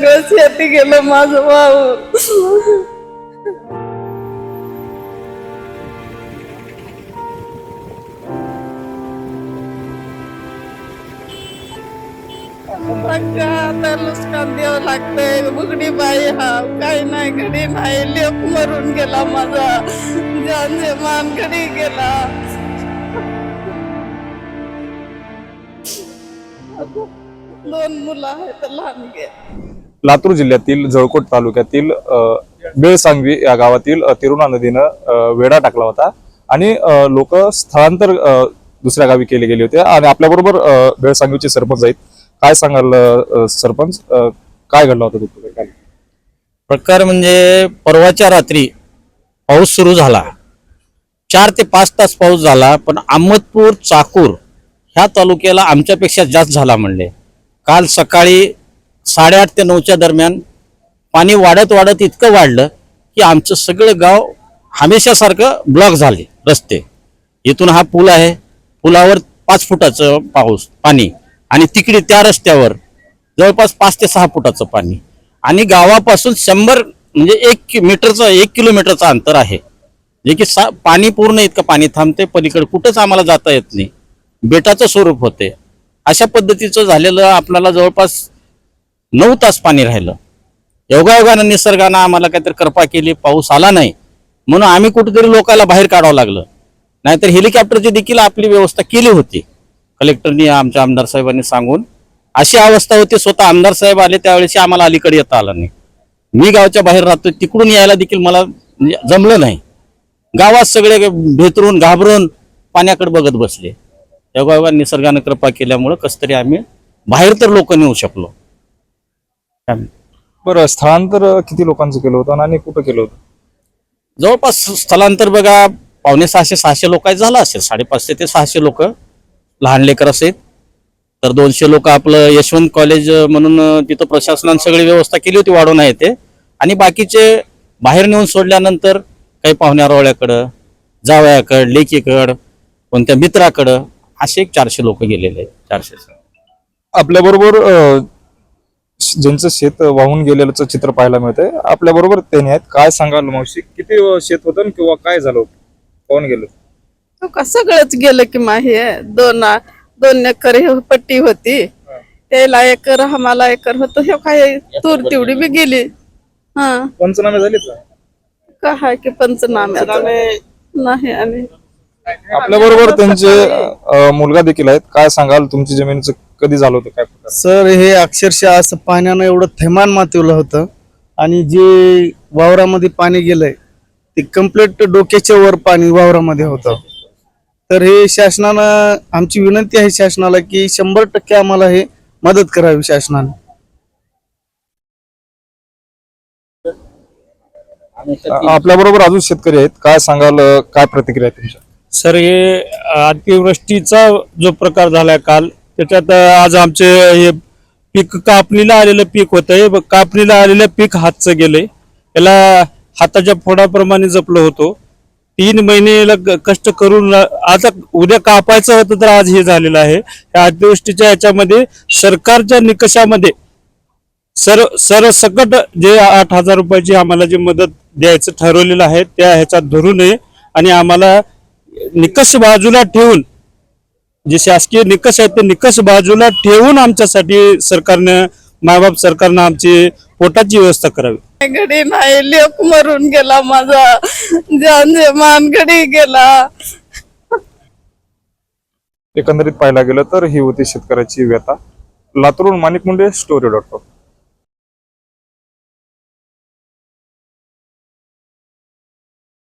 सगळं शेती गेलं माझं भाऊ आता नुकसान द्यावं लागतंय. बुगडी बाई हा. काही नाही घडी नाही. लेप मरून गेला माझा. जानचे मान घडी गेला. दोन मुलं आहेत लहान गे. लातूर जिल्ह्यातील जळकोट तालुक्यातील बेळसांगवी या गावातील तिरुणा नदीनं वेढा टाकला होता. आणि लोक स्थळांतर दुसऱ्या गावी केले गेले होते. आणि आपल्याबरोबर बेळसांगवीचे सरपंच आहेत. काय सांगाल सरपंच? काय घडलं होतं तिथे प्रकार म्हणजे परवाच्या रात्री पाऊस सुरू झाला. चार ते पाच तास पाऊस झाला पण अहमदपूर चाकूर ह्या तालुक्याला आमच्यापेक्षा जास्त झाला म्हणले. काल सकाळी साडेआठ ते नऊच्या दरम्यान पाणी वाढत वाढत इतकं वाढलं की आमचं सगळं गाव हमेशासारखं ब्लॉक झाले रस्ते. इथून हा पूल आहे पुलावर पाच फुटाचं पाऊस पाणी. आणि तिकडे त्या रस्त्यावर जवळपास पाच ते सहा फुटाचं पाणी. आणि गावापासून शंभर म्हणजे एक कि- मीटरचं एक किलोमीटरचं अंतर आहे. जे की सा पाणी पूर्ण इतकं पाणी थांबते पलीकडे कुठंच आम्हाला जाता येत नाही. बेटाचं स्वरूप होते अशा पद्धतीचं झालेलं आपल्याला जवळपास नऊ तास पाणी राहिलं. योगायोगानं निसर्गानं आम्हाला काहीतरी कृपा केली पाऊस आला नाही. म्हणून आम्ही कुठेतरी लोकांना बाहेर काढावं लागलं. नाहीतर हेलिकॉप्टरची देखील आपली व्यवस्था केली होती. कलेक्टरनी आमच्या आमदार साहेबांनी सांगून. अशी अवस्था होती स्वतः आमदार साहेब आले त्यावेळेस आम्हाला अलीकडे येता आलं नाही. मी गावच्या बाहेर राहतो तिकडून यायला देखील मला म्हणजे जमलं नाही. गावात सगळे भेतरून घाबरून पाण्याकडे बघत बसले. योगायोगा निसर्गानं कृपा केल्यामुळं कसं तरी आम्ही बाहेर तर लोक नेऊ शकलो. बरं स्थळांतर किती लोकांचं केलं होतं आणि कुठं केलं होतं? जवळपास स्थलांतर बघा पावणे सहाशे सहाशे लोक झालं असेल. साडेपाचशे ते सहाशे लोक लहान लेकर असेल. तर दोनशे लोक आपलं यशवंत कॉलेज म्हणून तिथं प्रशासनाने सगळी व्यवस्था केली होती वाढवून आहे ते. आणि बाकीचे बाहेर नेऊन सोडल्यानंतर काही पाहुण्यारोळ्याकडं जावयाकडं लेकीकडं कोणत्या मित्राकडं असे एक चारशे लोक गेलेले आहेत. चारशे आपल्या बरोबर ज्यांचं शेत वाहून गेलेलं चित्र पाहायला मिळतंय आपल्या बरोबर त्यांनी आहेत. काय सांगाल मावशी? किती शेत होतं किंवा काय झालं पाहून गेलं? तो का? सगळंच गेलं की माही दोन दोन एकर हे पट्टी होती. त्याला एकर आम्हाला एकर होत. हे काय तूर तेवढी बी गेली. हा. पंचनामे झालेत का? का हाय की पंचनाम्याचं? नाही आणि आपल्या बरोबर त्यांचे अ, मुलगा देखील आहेत. काय सांगाल? तुमची जमिनीचं कधी झालं होतं? काय प्रकार? सर हे अक्षरशः असं पाण्यानं एवढं थैमान मातवलं होतं. आणि जे वावरामध्ये पाणी गेलंय ते कंप्लीट डोक्याच्या वर पाणी वावरामध्ये होतं. तर हे शासनानं आमची विनंती आहे शासनाला की शंभर टक्के आम्हाला हे मदत करावी शासनाने. आपल्या बरोबर अजून शेतकरी आहेत. काय सांगाल? अ, काय प्रतिक्रिया आहे तुमच्या? सर हे अतिवृष्टीचा जो प्रकार झालाय काल त्याच्यात आज आमचे हे पीक कापणीला आलेलं पीक होतं. हे कापणीला आलेलं पीक हातचं गेलंय. याला हाताच्या फोडाप्रमाणे जपलं होतो. तीन महिने क- कष्ट करून आता उद्या कापायचं होतं तर आज हे झालेलं आहे. या अतिवृष्टीच्या याच्यामध्ये सरकारच्या निकषामध्ये सर सरसकट जे आठ हजार रुपयाची आम्हाला जी मदत द्यायचं ठरवलेलं आहे त्या ह्याच्यात धरू नये आणि आम्हाला निकष बाजूला ठेवून जे शासकीय निकष आहेत ते निकष बाजूला ठेवून आमच्यासाठी सरकारनं मायबाप सरकारनं आमची पोटाची व्यवस्था करावी. घडी नाही लेप मरून गेला माझा. जानचे मान घडी गेला. एकंदरीत पाहायला गेलं तर ही होती शेतकऱ्याची व्यथा. लातूरून Manik Munde story dot com